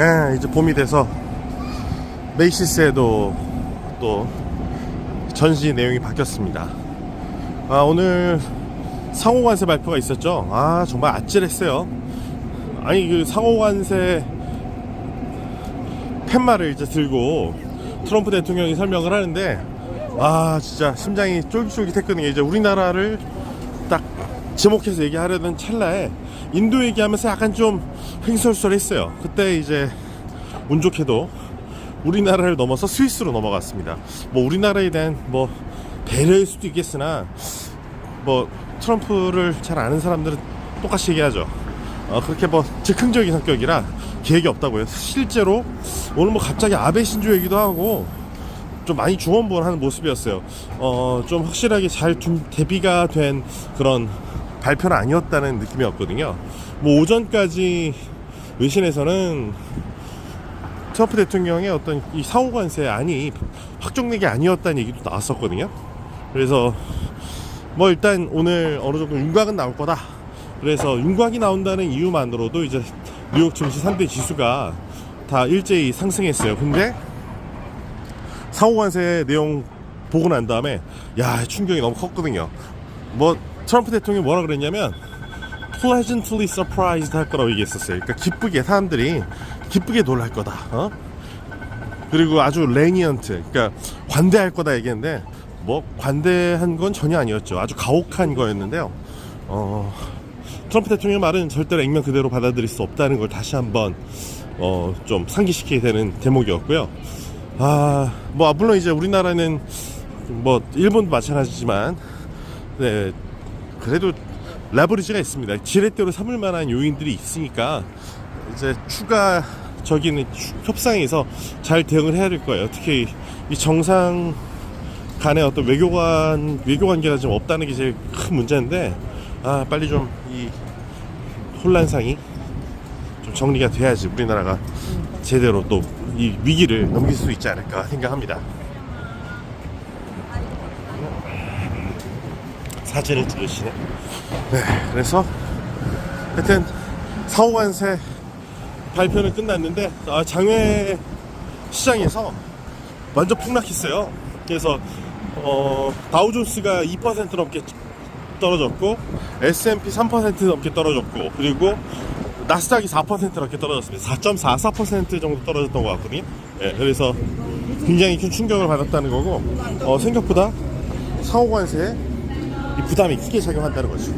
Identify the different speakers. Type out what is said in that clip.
Speaker 1: 네, 이제 봄이 돼서 메이시스에도 또 전시 내용이 바뀌었습니다. 아, 오늘 상호 관세 발표가 있었죠. 아, 정말 아찔했어요. 아니, 그 상호 관세 팻말을 이제 들고 트럼프 대통령이 설명을 하는데, 아, 진짜 심장이 쫄깃쫄깃했거든요. 이제 우리나라를 딱 지목해서 얘기하려던 찰나에 인도 얘기하면서 약간 좀 횡설수설했어요. 그때 이제 운 좋게도 우리나라를 넘어서 스위스로 넘어갔습니다. 뭐 우리나라에 대한 뭐 배려일 수도 있겠으나 뭐 트럼프를 잘 아는 사람들은 똑같이 얘기하죠. 어, 그렇게 뭐 즉흥적인 성격이라 계획이 없다고요. 실제로 오늘 뭐 갑자기 아베 신조 얘기도 하고 좀 많이 중원부원하는 모습이었어요. 어, 좀 확실하게 잘좀 대비가 된 그런 발표는 아니었다는 느낌이었거든요. 뭐 오전까지 외신에서는 트럼프 대통령의 어떤 이 상호관세 안이 확정된 게 아니었다는 얘기도 나왔었거든요. 그래서 뭐 일단 오늘 어느 정도 윤곽은 나올 거다. 그래서 윤곽이 나온다는 이유만으로도 이제 뉴욕 증시 3대 지수가 다 일제히 상승했어요. 근데 상호관세 내용 보고 난 다음에 야 충격이 너무 컸거든요. 뭐 트럼프 대통령이 뭐라 그랬냐면 pleasantly surprised 할 거라고 얘기했었어요. 그러니까 기쁘게 사람들이 기쁘게 놀랄 거다. 어? 그리고 아주 레니언트, 그러니까 관대할 거다 얘기했는데 뭐 관대한 건 전혀 아니었죠. 아주 가혹한 거였는데요. 어, 트럼프 대통령의 말은 절대로 액면 그대로 받아들일 수 없다는 걸 다시 한번 어, 좀 상기시키게 되는 대목이었고요. 아, 뭐 물론 이제 우리나라는 뭐 일본도 마찬가지지만 네, 그래도 레버리지가 있습니다. 지렛대로 삼을 만한 요인들이 있으니까 이제 추가적인 추- 협상에서 잘 대응을 해야 될 거예요. 특히 이 정상 간의 어떤 외교관 외교 관계가 좀 없다는 게 제일 큰 문제인데 아 빨리 좀 이 혼란상이 좀 정리가 돼야지 우리나라가 제대로 또 이 위기를 넘길 수 있지 않을까 생각합니다. 사진을 찍으시네. 네, 그래서 하여튼 사후관세 발표는 끝났는데 아, 장외 시장에서 완전 폭락했어요. 그래서 어, 다우존스가 2% 넘게 떨어졌고 S&P 3% 넘게 떨어졌고 그리고 나스닥이 4% 넘게 떨어졌습니다. 4.44% 정도 떨어졌던 것 같거든요. 예, 그래서 굉장히 큰 충격을 받았다는 거고 어, 생각보다 상호관세에 이 부담이 크게 작용한다는 거죠.